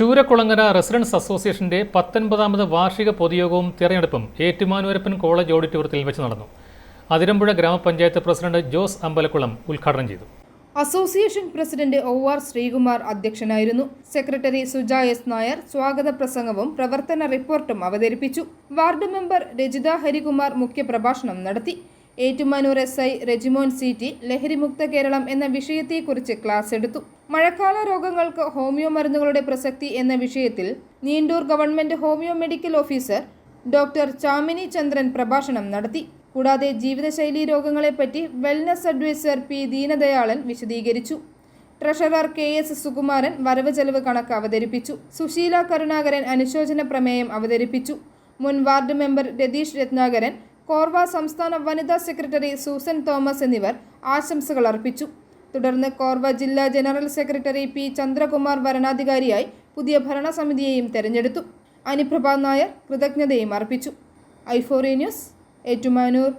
Choorakkulangara residence അസോസിയേഷന്റെ പത്തൊൻപതാമത് വാർഷിക പൊതുയോഗവും തെരഞ്ഞെടുപ്പും ഏറ്റുമാനൂരപ്പൻ കോളേജ് ഓഡിറ്റോറിയത്തിൽ വെച്ച് നടന്നു. അതിരമ്പുഴ ഗ്രാമപഞ്ചായത്ത് പ്രസിഡന്റ് ജോസ് അമ്പലക്കുളം ഉദ്ഘാടനം ചെയ്തു. Association president O R Sreekumar അധ്യക്ഷനായിരുന്നു. സെക്രട്ടറി സുജ എസ് നായർ സ്വാഗത പ്രസംഗവും പ്രവർത്തന റിപ്പോർട്ടും അവതരിപ്പിച്ചു. വാർഡ് മെമ്പർ രജിത ഹരികുമാർ മുഖ്യപ്രഭാഷണം നടത്തി. Ettumanoor S I Rejimon C T ലഹരിമുക്ത Keralam എന്ന വിഷയത്തെക്കുറിച്ച് ക്ലാസ് എടുത്തു. മഴക്കാല രോഗങ്ങൾക്ക് ഹോമിയോ മരുന്നുകളുടെ പ്രസക്തി എന്ന വിഷയത്തിൽ Neendoor government homeo medical officer doctor Chamini Chandran പ്രഭാഷണം നടത്തി. കൂടാതെ ജീവിതശൈലി രോഗങ്ങളെപ്പറ്റി വെൽനസ് അഡ്വൈസർ പി ദീനദയാളൻ വിശദീകരിച്ചു. ട്രഷറർ കെ എസ് സുകുമാരൻ വരവ് ചെലവ് കണക്ക് അവതരിപ്പിച്ചു. സുശീല കരുണാകരൻ അനുശോചന പ്രമേയം അവതരിപ്പിച്ചു. മുൻ വാർഡ് മെമ്പർ രതീഷ് രത്നാകരൻ കോർവ സംസ്ഥാന വനിതാ സെക്രട്ടറി സൂസൻ തോമസ് എന്നിവർ ആശംസകൾ അർപ്പിച്ചു. തുടർന്ന് കോർവ ജില്ലാ ജനറൽ സെക്രട്ടറി പി ചന്ദ്രകുമാർ ഭരണാധികാരിയായി പുതിയ ഭരണസമിതിയെയും തെരഞ്ഞെടുത്തു. അനുപ്രഭ നായർ കൃതജ്ഞതയും അർപ്പിച്ചു. ഐഫോറി ന്യൂസ് ഏറ്റുമാനൂർ.